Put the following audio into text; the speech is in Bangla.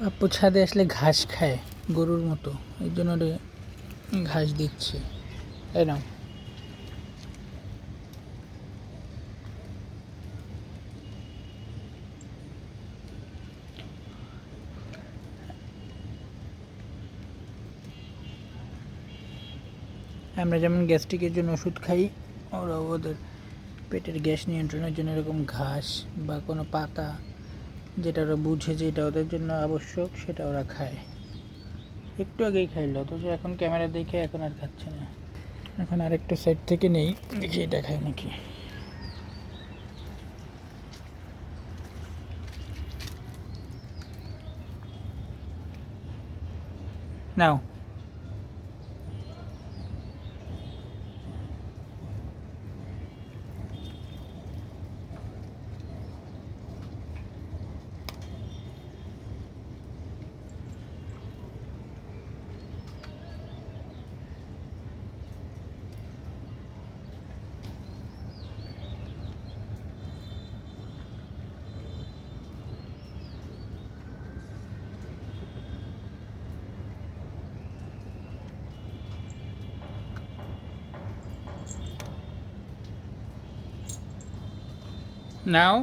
পাপ্পু ছাদে আসলে ঘাস খায় গরুর মতো। এই জন্য ঘাস দিচ্ছে। তাই না আমরা যেমন গ্যাস্ট্রিকের জন্য ওষুধ খাই ওরা ওদের পেটের গ্যাস নিয়ন্ত্রণের জন্য এরকম ঘাস বা কোনো পাতা যেটা ওরা বুঝে যে এটা ওদের জন্য আবশ্যক, সেটা ওরা খায়। একটু আগেই খাইল, অথচ এখন ক্যামেরা দেখে এখন আর খাচ্ছে না। এখন আর একটু সাইড থেকে নেই, দেখি এটা খায় নাকি। নাও। নাও